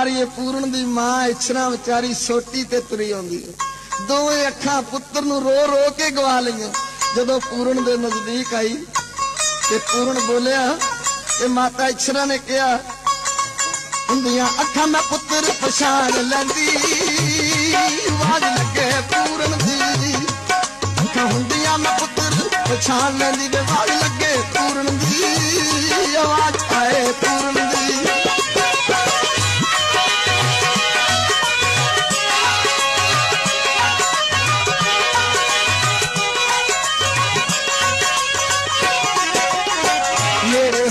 ਇਹ ਪੂਰਨ ਦੀ ਮਾਂ, ਇਛਰਾ ਵਿਚਾਰੀ ਸੋਟੀ ਤੇ ਤੁਰੀ ਆਉਂਦੀ ਹੈ। ਦੋਵੇਂ ਅੱਖਾਂ ਪੁੱਤਰ ਨੂੰ ਰੋ ਰੋ ਕੇ ਗਵਾ ਲਈਆਂ। ਜਦੋਂ ਪੂਰਨ ਦੇ ਨਜ਼ਦੀਕ ਆਈ ਤੇ ਪੂਰਨ ਬੋਲਿਆ, ਤੇ ਮਾਤਾ ਇਛਰਾ ਨੇ ਕਿਹਾ, ਹੁੰਦੀਆਂ ਅੱਖਾਂ ਮੈਂ ਪੁੱਤਰ ਪਛਾਣ ਲੈਂਦੀ। ਆਵਾਜ਼ ਲੱਗੇ ਪੂਰਨ ਦੀ, ਅੱਖਾਂ ਹੁੰਦੀਆਂ ਮੈਂ ਪੁੱਤਰ ਪਛਾਣ ਲੈਂਦੀ। ਵੇ ਆਵਾਜ਼ ਲੱਗੇ ਪੂਰਨ ਦੀ।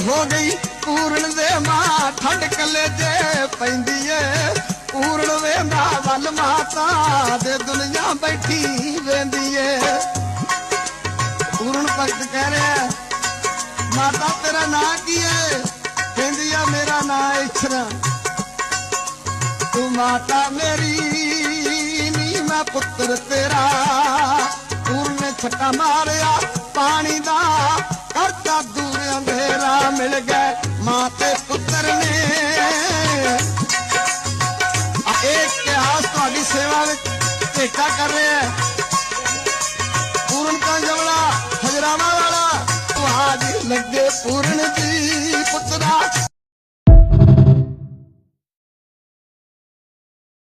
ਹੋ ਗਈ। ਪੂਰਨ ਦੇ ਮਾਂ ਠੰਡ ਕੱਲੇ ਜੇ ਪੈਂਦੀ ਏ। ਪੂਰਨ ਵੇਂਦਾ ਵੱਲ ਮਾਤਾ ਦੇ ਦੁਨੀਆ ਬੈਠੀ ਵੇਂਦੀ ਏ। ਪੂਰਨ ਭਗਤ ਕਹਿ ਰਿਹਾ ਮਾਤਾ, ਤੇਰਾ ਨਾਂ ਕੀ ਏ? ਕਹਿੰਦੀ ਆ, ਮੇਰਾ ਨਾਂ ਇਛਰਾ ਤੂੰ ਮਾਤਾ ਮੇਰੀ ਨੀ, ਮੈਂ ਪੁੱਤਰ ਤੇਰਾ। ਪੂਰਨ ਛੱਟਾ ਮਾਰਿਆ, ਪਾਣੀ ਦਾ ਸੇਵਾ ਵਿੱਚ ਭੇਟਾ ਕਰ ਰਿਹਾ ਹੈ ਪੂਰਨ ਕੰਜਵਲਾ ਹਜਰਾਵਾ ਵਾਲਾ। ਆਵਾਜ਼ ਲੱਗੇ ਪੂਰਨ ਦੀ